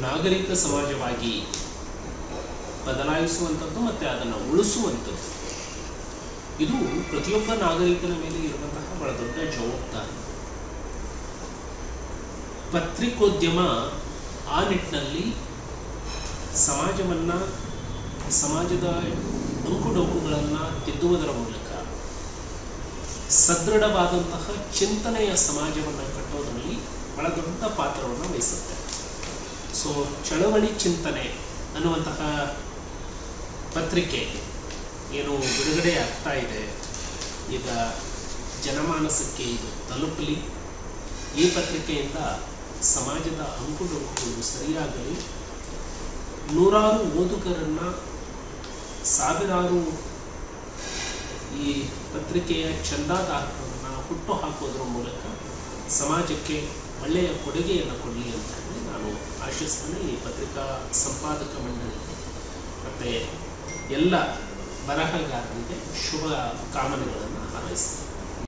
ನಾಗರಿಕ ಸಮಾಜವಾಗಿ ಬದಲಾಯಿಸುವಂಥದ್ದು ಮತ್ತು ಅದನ್ನು ಉಳಿಸುವಂಥದ್ದು. ಇದು ಪ್ರತಿಯೊಬ್ಬ ನಾಗರಿಕನ ಮೇಲೆ ಇರುವಂತಹ ಬಹಳ ದೊಡ್ಡ ಜವಾಬ್ದಾರಿ. ಪತ್ರಿಕೋದ್ಯಮ ಆ ನಿಟ್ಟಿನಲ್ಲಿ ಸಮಾಜವನ್ನು, ಸಮಾಜದ ಅಂಕುಡೊಂಕುಗಳನ್ನು ತಿದ್ದುವುದರ ಮೂಲಕ ಸದೃಢವಾದಂತಹ ಚಿಂತನೆಯ ಸಮಾಜವನ್ನು ಕಟ್ಟೋದರಲ್ಲಿ ಬಹಳ ದೊಡ್ಡ ಪಾತ್ರವನ್ನು ವಹಿಸುತ್ತೆ. ಸೊ ಚಳವಳಿ ಚಿಂತನೆ ಅನ್ನುವಂತಹ ಪತ್ರಿಕೆ ಏನು ಬಿಡುಗಡೆ ಆಗ್ತಾ ಇದೆ. ಈಗ ಜನಮಾನಸಕ್ಕೆ ಇದು ತಲುಪಲಿ. ಈ ಪತ್ರಿಕೆಯಿಂದ ಸಮಾಜದ ಅಂಕುಡೊಂಕುಗಳು ಸರಿಯಾಗಲಿ. ನೂರಾರು ಓದುಗರನ್ನು ಸಾವಿರಾರು ಈ ಪತ್ರಿಕೆಯ ಚಂದಾದಾರರನ್ನ ಹುಟ್ಟು ಹಾಕೋದ್ರ ಮೂಲಕ ಸಮಾಜಕ್ಕೆ ಒಳ್ಳೆಯ ಕೊಡುಗೆಯನ್ನು ಕೊಡಲಿ ಆಶಿಸ್ತೇನೆ ಈ ಪತ್ರಿಕಾ ಸಂಪಾದಕ ಮಂಡಳಿ. ಮತ್ತೆ ಎಲ್ಲ ಬರಹಗಾರರಿಗೆ ಶುಭ ಕಾಮನೆಗಳನ್ನು ಹಾರೈಸ್ತೇನೆ